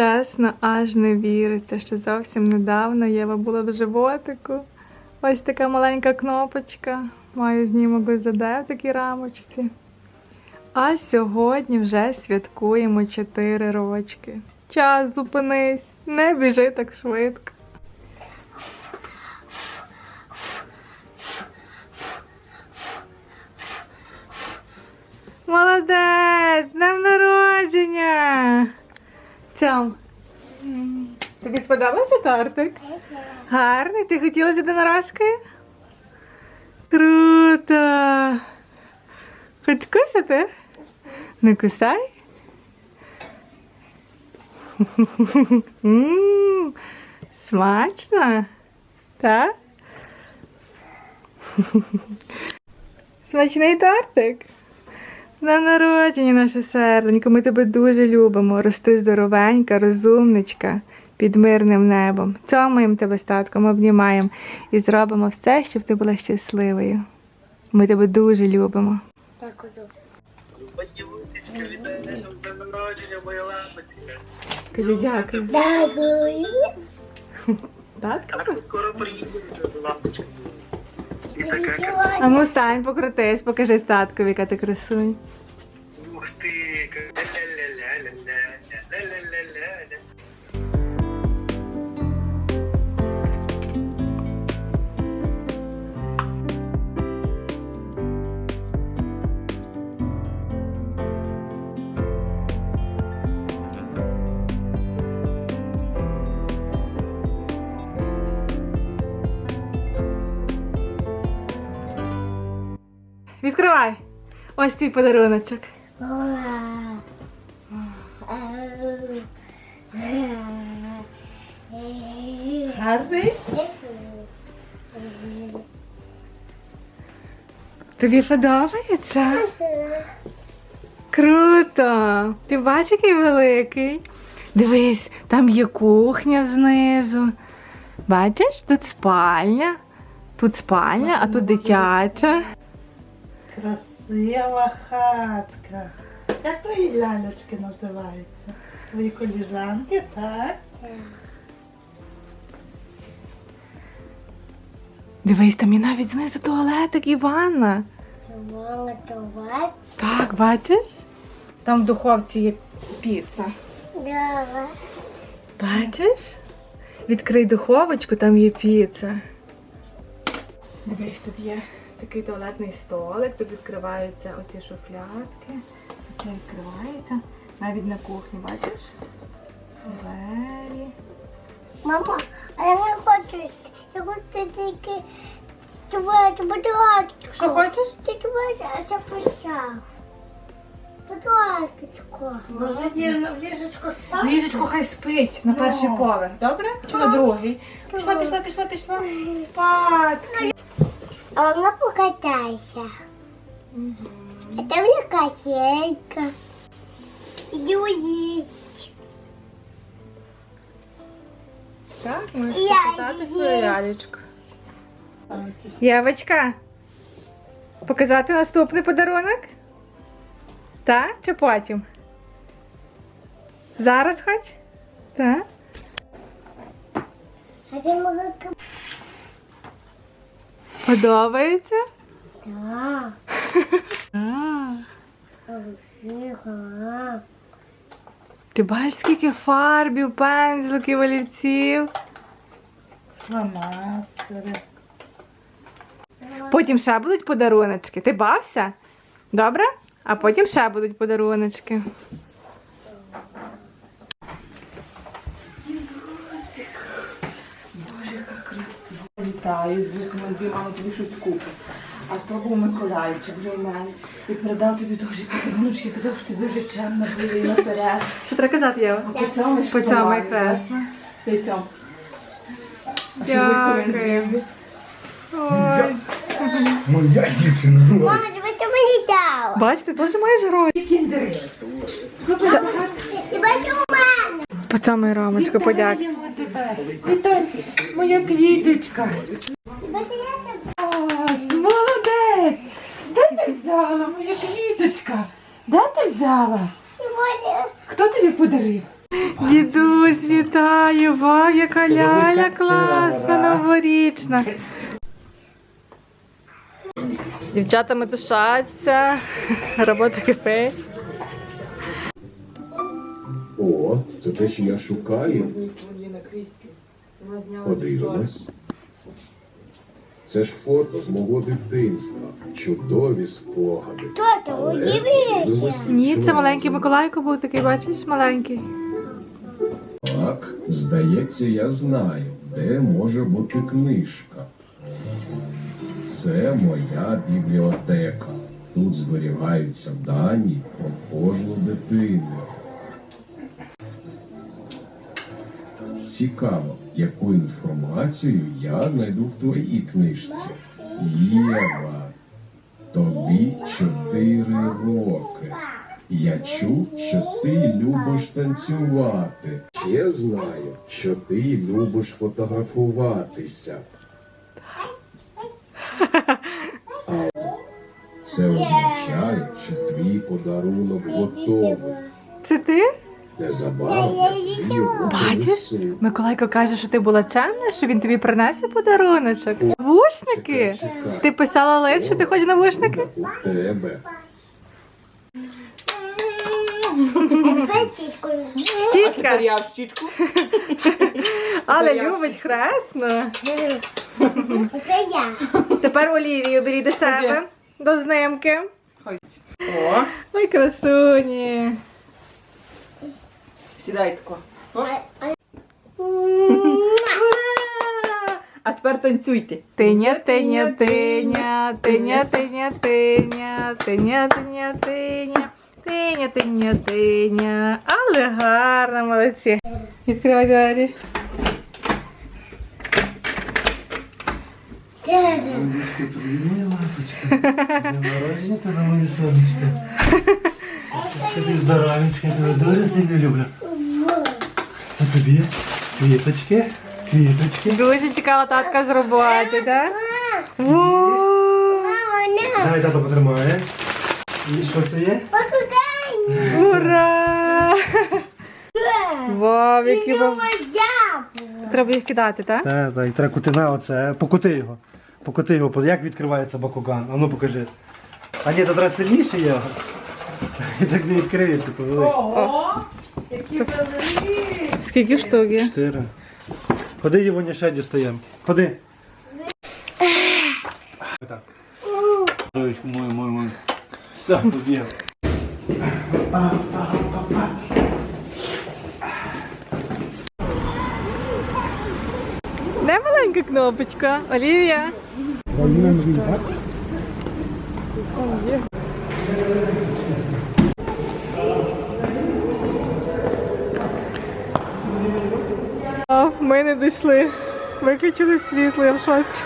Чесно, аж не віриться, що зовсім недавно Єва була в животику. Ось така маленька кнопочка. Маю знімок ОЗД в такій рамочці. А сьогодні вже святкуємо 4 рочки. Час зупинись, не біжи так швидко. Молодець! Цям. Тобі сподобався тортик? Гарний, ти хотіла з єдинорожкою? Круто! Хоч кусати? Не кусай. Смачно, так? Смачний тортик. На народження, наше серденько, ми тебе дуже любимо. Рости здоровенька, розумничка, під мирним небом. Цьомаємо тебе з татком, обнімаємо і зробимо все, щоб ти була щасливою. Ми тебе дуже любимо. Дякую. Поділитися, вітаю, що народження, моя лапочка. Кажи дякую. Дякую. Так, скоро приїдете до лапочки. А ну стань, покрутись, покажи таткові, яка ти красунь. Відкривай. Ось твій подаруночок. Гарний? Тобі подобається? Круто! Ти бачиш, який великий? Дивись, там є кухня знизу. Бачиш, тут спальня. Тут спальня, а тут дитяча. Красива хатка. Як твої лялечки називаються? Твої коліжанки, так? Дивись, там є навіть знизу туалетик і ванна. Мама, давай. Так, бачиш? Там в духовці є піца. Давай. Бачиш? Відкрий духовочку, там є піца. Дивись, тут є такий туалетний столик, тут відкриваються оці шуфлядки. Це відкривається. Навіть на кухні, бачиш? Двері. Мама, а я не хочу. Я хочу тільки чувати, будь. Що хочеш? Ти чувати, а це почав. Ласка. Може є ліжечко спати? Ліжечко хай спить на перший Ну. поверх, добре? Чи на другий? Пішла, пішла, пішла, пішла. Спадки. А вона покатайся. А там яка селька. Іди уїсть. Так, можеш Я покатати її свою їсть. лялечку. Євочка, показати наступний подарунок? Так? Чи потім? Зараз хоч? Так? А ти могла Подобається? Так. Ти бачиш, скільки фарбів, пензликів, олівців. Фломастери. Потім ще будуть подаруночки. Ти бався? Добре? А потім ще будуть подаруночки. Вітаю, звісно, дві мама тобі щось купить. А то був Миколайчик вже в мене. І передав тобі дуже подаруночки, казав, що ти дуже чемна була і наперед. Що треба казати, Єва? По цьому ж По цьому хресно. Ти цьому. Дякую. Ой. Моя дівчина. Мама, тебе ти мені дала. Бач, ти теж маєш гроші. Ти бачиш у мене. По цьому рамочку, подяк. Вітайте, моя квіточка. Ось, молодець. Де ти взяла, моя квіточка? Де ти взяла? Хто тобі подарив? Дідусь, вітаю! Вау, яка ляля класна, новорічна. Дівчата метушаться, робота кипить. О, це те, що я шукаю. Подивимось. Це ж фото з мого дитинства. Чудові спогади. Хто ти? Але? Ні, це маленький. Миколайко був такий, бачиш, маленький. Так, здається, я знаю, де може бути книжка. Це моя бібліотека. Тут зберігаються дані про кожну дитину. Цікаво, яку інформацію я знайду в твоїй книжці. Єва, тобі чотири роки. Я чув, що ти любиш танцювати. Ще знаю, що ти любиш фотографуватися. А це означає, що твій подарунок готовий. Це ти? Бачиш? Миколайко каже, що ти була чемна, що він тобі принесе подаруночок. Навушники? Ти писала лист, що ти хочеш навушники? У тебе. Щічка, Я в щічку. але любить хресно. Це я. Тепер Олівію беріть до себе, до знимки. Ой, красуні. Сідай тако. А тепер танцюйте. Тиня, тиня, тиня, тиня, тиня, тиня, тиня, тиня, тиня, тиня, тиня, тиня. Але гарно, молодці. Відкривай двері. Ти привіт, лапочка. Народження тебе, моє сонечко. Ти здоровечка, я тебе дуже сильно люблю. Це тобі квіточки, квіточки. Дуже цікава татка з роботи, так? Давай тато потримає. І що це є? Покудай. Ура! Вау, які вам... Треба їх кидати, так? Так, так, і треба кутина оце. Покути його. Покути його. Як відкривається бакуган? А ну покажи. А ні, то треба сильніше його. І так не відкриється, повели. Ого, які великі. Скільки штук є? Чотири. Ходи, Євоня, ще дістаємо. Ходи. Так. Дочку мою, мою, мою. Все, побіг. Де маленька кнопочка? Олівія? О, є. О, Ми не дійшли. Виключили світло, я в шоці.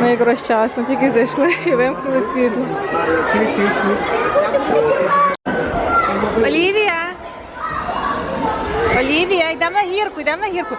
Ми якраз часно, тільки зайшли і вимкнули світло. Олівія! Олівія, йдемо на гірку, йдемо на гірку.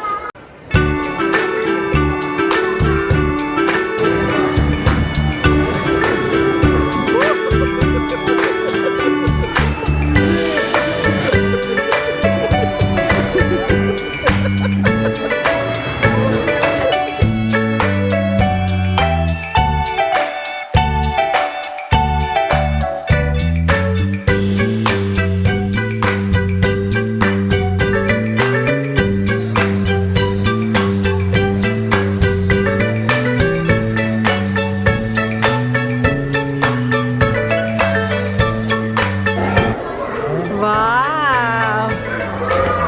Вау!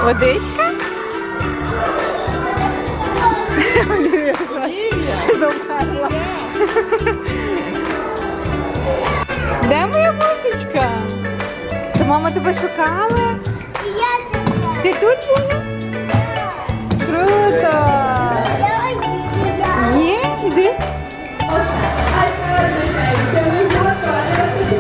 Водичка? Замерла. Де моя мусечка? То мама тебе шукала? Я тебе. Ти тут була? Круто! Є? Іди. Немає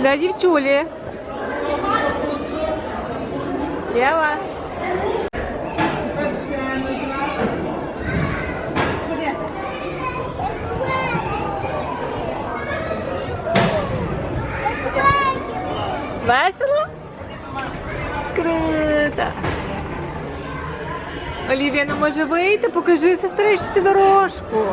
Для дівчулі. Єва. Не може вийти, покажи сестричці дорожку.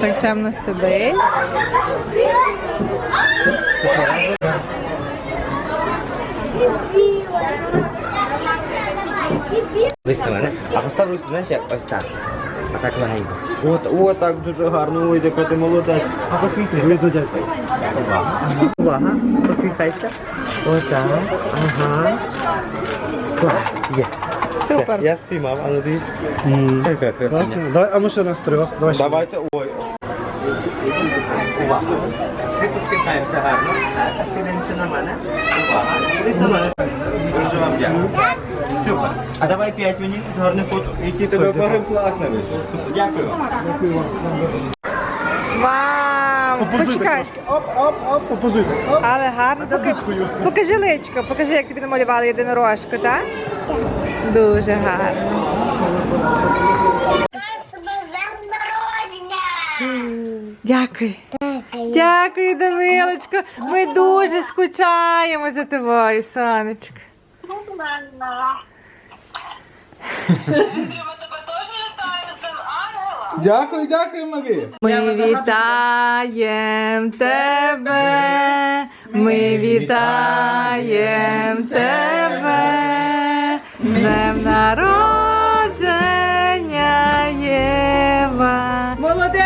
Так чемно сидить. Дивись на мене. А поставлю, знаєш, як ось так. А так легенько. От, от так дуже гарно. Ой, яка ти молодець. А посміхнися. На. Увага. Увага. Посміхайся. Отак. Ага. Клас. Є. Супер. Я спіймав, а ну дивись. Яка красуня. Давай, а ми ще нас трьох. Давай ще. Давайте, ой. Увага. Всі посміхаємося гарно. Так, дивимося на мене. Увага. Дивись на мене. Дуже вам дякую. Супер. А давай п'ять мені, гарне фото. Які тебе багато класно вийшло. Супер. Дякую. Вау! Почекай. Оп, оп, оп, попозуйте. Оп. Але гарно. Пока- Покажи личко, покажи, як тобі намалювали єдинорожку, так? Дуже гарно. Дякую. Дякую, Данилочко. Ми дуже скучаємо за тобою, сонечко. Дякую, дякую, Марія. Ми вітаємо тебе, ми вітаємо тебе, з днем народження Єва. Молодець!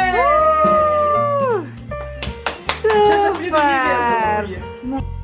Супер!